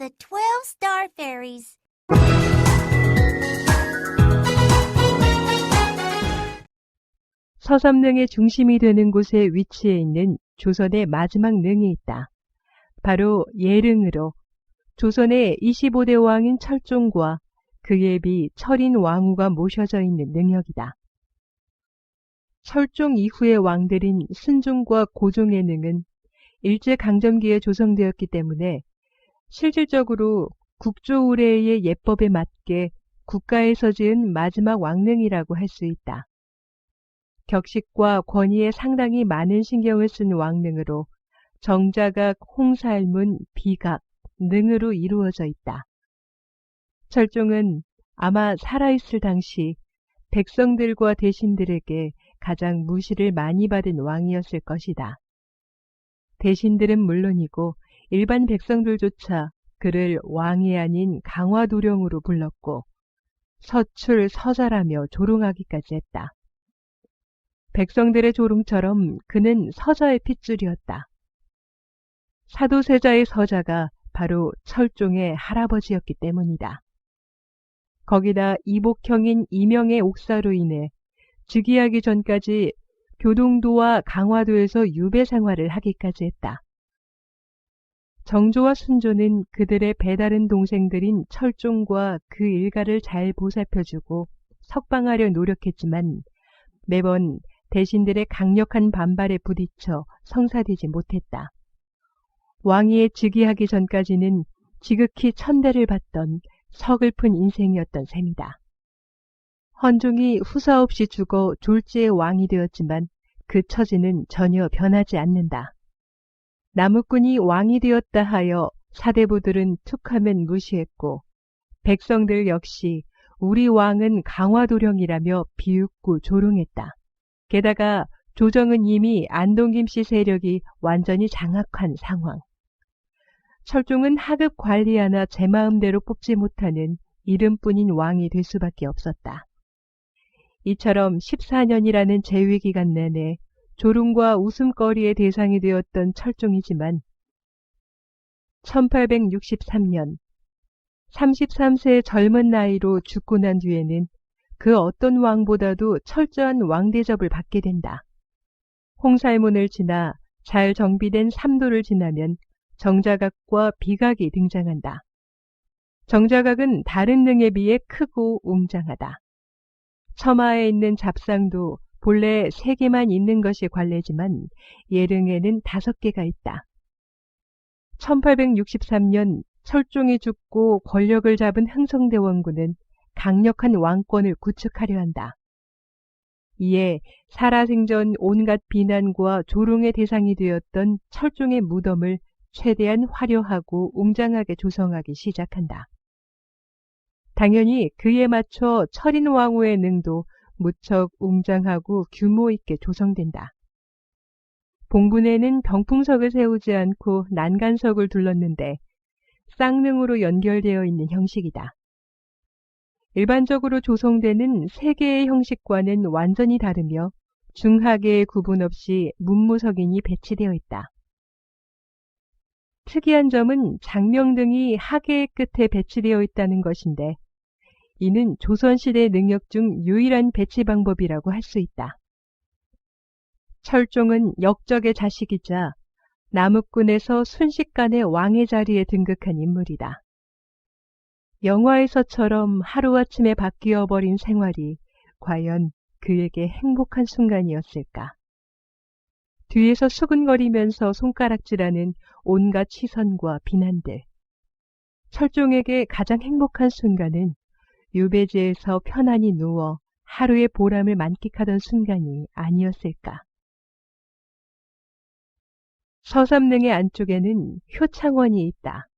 the Twelve Star Fairies. 서삼릉의 중심이 되는 곳에 위치해 있는 조선의 마지막 능이 있다. 바로 예릉으로 조선의 25대 왕인 철종과 그의 비 철인 왕후가 모셔져 있는 능력이다. 철종 이후의 왕들인 순종과 고종의 능은 일제강점기에 조성되었기 때문에 실질적으로 국조의례의 예법에 맞게 국가에서 지은 마지막 왕릉이라고 할 수 있다. 격식과 권위에 상당히 많은 신경을 쓴 왕릉으로 정자각, 홍살문, 비각, 능으로 이루어져 있다. 철종은 아마 살아있을 당시 백성들과 대신들에게 가장 무시를 많이 받은 왕이었을 것이다. 대신들은 물론이고 일반 백성들조차 그를 왕이 아닌 강화도령으로 불렀고 서출, 서자라며 조롱하기까지 했다. 백성들의 조롱처럼 그는 서자의 핏줄이었다. 사도세자의 서자가 바로 철종의 할아버지였기 때문이다. 거기다 이복형인 이명의 옥사로 인해 즉위하기 전까지 교동도와 강화도에서 유배 생활을 하기까지 했다. 정조와 순조는 그들의 배다른 동생들인 철종과 그 일가를 잘 보살펴주고 석방하려 노력했지만 매번 대신들의 강력한 반발에 부딪혀 성사되지 못했다. 왕위에 즉위하기 전까지는 지극히 천대를 받던 서글픈 인생이었던 셈이다. 헌종이 후사 없이 죽어 졸지의 왕이 되었지만 그 처지는 전혀 변하지 않는다. 나무꾼이 왕이 되었다 하여 사대부들은 툭하면 무시했고 백성들 역시 우리 왕은 강화도령이라며 비웃고 조롱했다. 게다가 조정은 이미 안동김 씨 세력이 완전히 장악한 상황. 철종은 하급 관리 하나 제 마음대로 뽑지 못하는 이름뿐인 왕이 될 수밖에 없었다. 이처럼 14년이라는 재위기간 내내 조롱과 웃음거리의 대상이 되었던 철종이지만 1863년 33세의 젊은 나이로 죽고 난 뒤에는 그 어떤 왕보다도 철저한 왕대접을 받게 된다. 홍살문을 지나 잘 정비된 삼도를 지나면 정자각과 비각이 등장한다. 정자각은 다른 능에 비해 크고 웅장하다. 처마에 있는 잡상도 본래 세 개만 있는 것이 관례지만 예릉에는 다섯 개가 있다. 1863년 철종이 죽고 권력을 잡은 흥성대원군은 강력한 왕권을 구축하려 한다. 이에 살아생전 온갖 비난과 조롱의 대상이 되었던 철종의 무덤을 최대한 화려하고 웅장하게 조성하기 시작한다. 당연히 그에 맞춰 철인 왕후의 능도 무척 웅장하고 규모 있게 조성된다. 봉분에는 병풍석을 세우지 않고 난간석을 둘렀는데 쌍능으로 연결되어 있는 형식이다. 일반적으로 조성되는 세 개의 형식과는 완전히 다르며 중하계의 구분 없이 문무석인이 배치되어 있다. 특이한 점은 장명 등이 하계의 끝에 배치되어 있다는 것인데 이는 조선시대 능력 중 유일한 배치 방법이라고 할 수 있다. 철종은 역적의 자식이자 남욱군에서 순식간에 왕의 자리에 등극한 인물이다. 영화에서처럼 하루아침에 바뀌어 버린 생활이 과연 그에게 행복한 순간이었을까? 뒤에서 수근거리면서 손가락질하는 온갖 시선과 비난들. 철종에게 가장 행복한 순간은 유배지에서 편안히 누워 하루의 보람을 만끽하던 순간이 아니었을까. 서삼릉의 안쪽에는 효창원이 있다.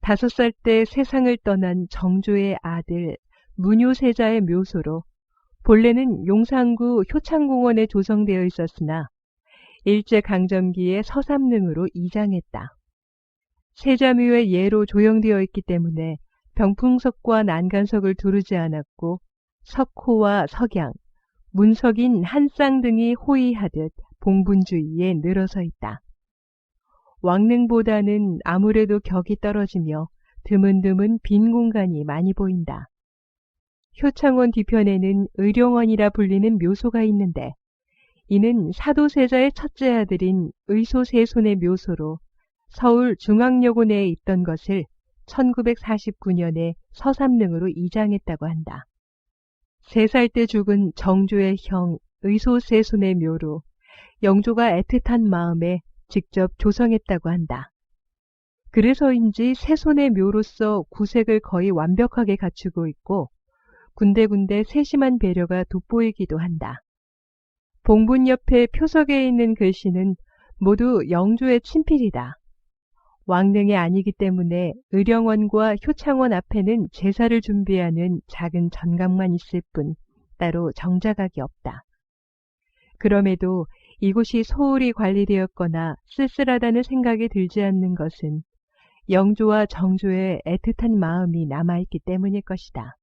다섯 살 때 세상을 떠난 정조의 아들 문효세자의 묘소로 본래는 용산구 효창공원에 조성되어 있었으나 일제강점기에 서삼릉으로 이장했다. 세자묘의 예로 조형되어 있기 때문에 병풍석과 난간석을 두르지 않았고 석호와 석양, 문석인 한 쌍 등이 호위하듯 봉분주의에 늘어서 있다. 왕릉보다는 아무래도 격이 떨어지며 드문드문 빈 공간이 많이 보인다. 효창원 뒤편에는 의룡원이라 불리는 묘소가 있는데 이는 사도세자의 첫째 아들인 의소세손의 묘소로 서울 중앙여고 내에 있던 것을 1949년에 서삼릉으로 이장했다고 한다. 세살때 죽은 정조의 형 의소세손의 묘로 영조가 애틋한 마음에 직접 조성했다고 한다. 그래서인지 세손의 묘로서 구색을 거의 완벽하게 갖추고 있고 군데군데 세심한 배려가 돋보이기도 한다. 봉분 옆에 표석에 있는 글씨는 모두 영조의 친필이다. 왕릉이 아니기 때문에 의령원과 효창원 앞에는 제사를 준비하는 작은 전각만 있을 뿐 따로 정자각이 없다. 그럼에도 이곳이 소홀히 관리되었거나 쓸쓸하다는 생각이 들지 않는 것은 영조와 정조의 애틋한 마음이 남아있기 때문일 것이다.